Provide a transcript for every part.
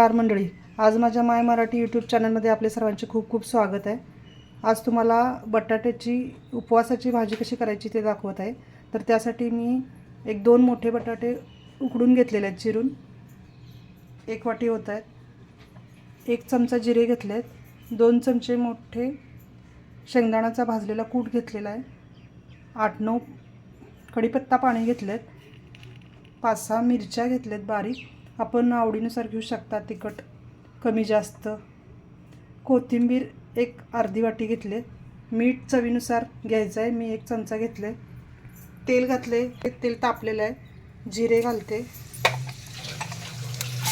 नमस्कार मंडळी. आज माझ्या माय मराठी यूट्यूब चॅनलमध्ये आपले सर्वांचे खूप खूप स्वागत आहे. आज तुम्हाला बटाट्याची उपवासाची भाजी कशी करायची ते दाखवत आहे. तर त्यासाठी मी एक दोन मोठे बटाटे उकडून घेतलेले आहेत चिरून. एक वाटी होत आहेत. एक चमचा जिरे घेतले आहेत दोन चमचे मोठे शेंगदाण्याचा भाजलेला कूट घेतलेला आहे. आठ नऊ कढीपत्ता पाणी घेतलेत. पाच सहा मिरच्या घेतल्यात बारीक. आपण आवडीनुसार घेऊ शकता तिखट कमी जास्त. कोथिंबीर एक अर्धी वाटी घेतले. मीठ चवीनुसार घ्यायचं आहे मी एक चमचा घेतले. तेल घातले. ते तेल तापलेलं आहे. जिरे घालते.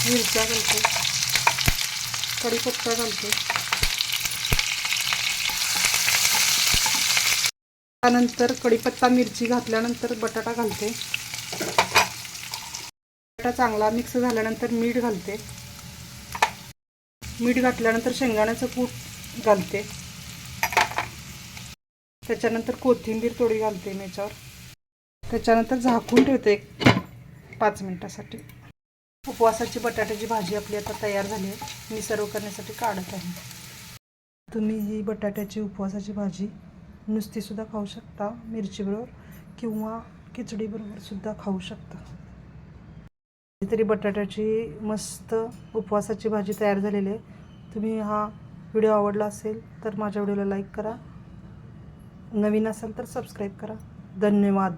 मिरच्या घालते. कढीपत्ता घालते. त्यानंतर कढीपत्ता मिरची घातल्यानंतर बटाटा घालते. बटाटा चांगला मिक्स झाल्यानंतर मीठ घालते. मीठ घातल्यानंतर शेंगदाण्याचं कूट घालते. त्याच्यानंतर कोथिंबीर थोडी घालते मी याच्यावर. त्याच्यानंतर झाकून ठेवते एक पाच मिनटासाठी. उपवासाची बटाट्याची भाजी आपली आता तयार झाली आहे. मी सर्व करण्यासाठी काढत आहे. तुम्ही ही बटाट्याची उपवासाची भाजी नुसतीसुद्धा खाऊ शकता मिरचीबरोबर किंवा खिचडीबरोबर सुद्धा खाऊ शकता. तरी बटाट्याची मस्त उपवासाची भाजी तयार झालेली आहे. तुम्ही हा व्हिडिओ आवडला असेल तर माझ्या व्हिडिओला लाईक करा. नवीन असाल तर सबस्क्राईब करा. धन्यवाद.